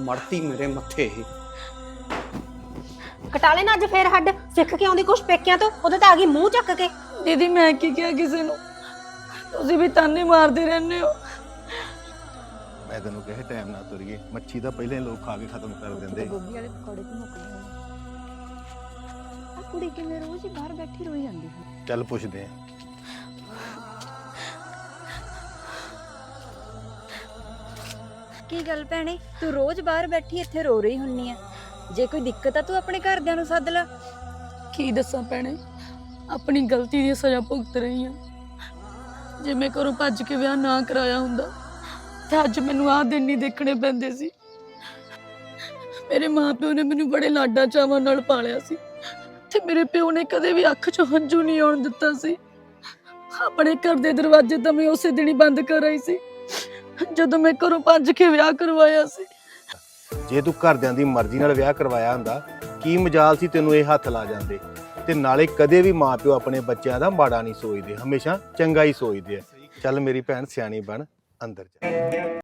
ਮੜਤੀ ਮੇਰੇ ਮੱਥੇ ਇਹ। ਕਟਾ ਲੈਣਾ ਅੱਜ ਫੇਰ ਹੱਡ। ਸਿੱਖ ਕੇ ਆਉਂਦੀ ਕੁਛ ਪੇਕਿਆਂ ਤੋਂ ਉਹਦੇ ਤਾਂ ਆ ਗਈ ਮੂੰਹ ਚੱਕ ਕੇ। ਦੀਦੀ ਮੈਂ ਕੀ ਕਿਹਾ ਕਿਸੇ ਨੂੰ? ਤੁਸੀਂ ਵੀ ਤਾਨੇ ਮਾਰਦੇ ਰਹਿੰਦੇ ਹੋ। ਮੈਂ ਤੈਨੂੰ ਕਹੇ ਟਾਈਮ ਨਾ ਤੁਰੀਏ। ਮੱਛੀ ਤਾਂ ਪਹਿਲਾਂ ਹੀ ਲੋਕ ਖਾ ਕੇ ਖਤਮ ਕਰ ਦਿੰਦੇ। ਗੋਭੀ ਵਾਲੇ ਪਕੌੜੇ ਵੀ ਮੁੱਕ ਗਏ? ਆ ਕੁੜੀ ਕਿਵੇਂ ਰੋਜ਼ ਹੀ ਬਾਹਰ ਬੈਠੀ ਰੋਈ ਜਾਂਦੀ ਹੈ। ਚੱਲ ਪੁੱਛਦੇ ਆ ਕੀ ਗੱਲ ਭੈਣੇ? ਤੂੰ ਰੋਜ਼ ਬਾਹਰ ਬੈਠੀ ਇੱਥੇ ਰੋ ਰਹੀ ਹੁੰਨੀ ਆ। ਜੇ ਕੋਈ ਦਿੱਕਤ ਆ, ਤੂੰ ਆਪਣੇ ਘਰਦਿਆਂ ਨੂੰ ਸੱਦ ਲੈ। ਕੀ ਦੱਸਾਂ ਭੈਣੇ? ਆਪਣੀ ਗਲਤੀ ਦੀ ਸਜ਼ਾ ਭੁਗਤ ਰਹੀ ਹਾਂ ਜੇ ਮੈਂ ਘਰੋਂ ਭੱਜ ਕੇ ਵਿਆਹ ਨਾ ਕਰਾਇਆ ਹੁੰਦਾ, ਤਾਂ ਅੱਜ ਮੈਨੂੰ ਆਹ ਦਿਨ ਨਹੀਂ ਦੇਖਣੇ ਪੈਂਦੇ ਸੀ। ਮੇਰੇ ਮਾਪਿਓ ਨੇ ਮੈਨੂੰ ਬੜੇ ਲਾਡਾਂ ਚਾਵਾਂ ਨਾਲ ਪਾਲਿਆ ਸੀ। ਤੇ ਮੇਰੇ ਪਿਓ ਨੇ ਕਦੇ ਵੀ ਅੱਖ ਚ ਹੰਝੂ ਨਹੀਂ ਆਉਣ ਦਿੱਤਾ ਸੀ। ਆਪਣੇ ਘਰ ਦੇ ਦਰਵਾਜ਼ੇ ਤਾਂ ਮੈਂ ਉਸੇ ਦਿਨ ਹੀ ਬੰਦ ਕਰ ਆਈ ਸੀ। ਜਦੋਂ ਮੈਂ ਘਰੋਂ ਭੱਜ ਕੇ ਵਿਆਹ ਕਰਵਾਇਆ ਸੀ। ਜੇ ਤੂੰ ਘਰਦਿਆਂ ਦੀ ਮਰਜ਼ੀ ਨਾਲ ਵਿਆਹ ਕਰਵਾਇਆ ਹੁੰਦਾ, ਕੀ ਮਜਾਲ ਸੀ ਤੈਨੂੰ ਇਹ ਹੱਥ ਲਾ ਜਾਂਦੇ? ਤੇ ਨਾਲੇ ਕਦੇ ਵੀ ਮਾਪਿਓ ਆਪਣੇ ਬੱਚਿਆਂ ਦਾ ਮਾੜਾ ਨਹੀਂ ਸੋਚਦੇ, ਹਮੇਸ਼ਾ ਚੰਗਾ ਹੀ ਸੋਚਦੇ ਆ। ਚੱਲ ਮੇਰੀ ਭੈਣ ਸਿਆਣੀ ਬਣ, ਅੰਦਰ ਜਾ।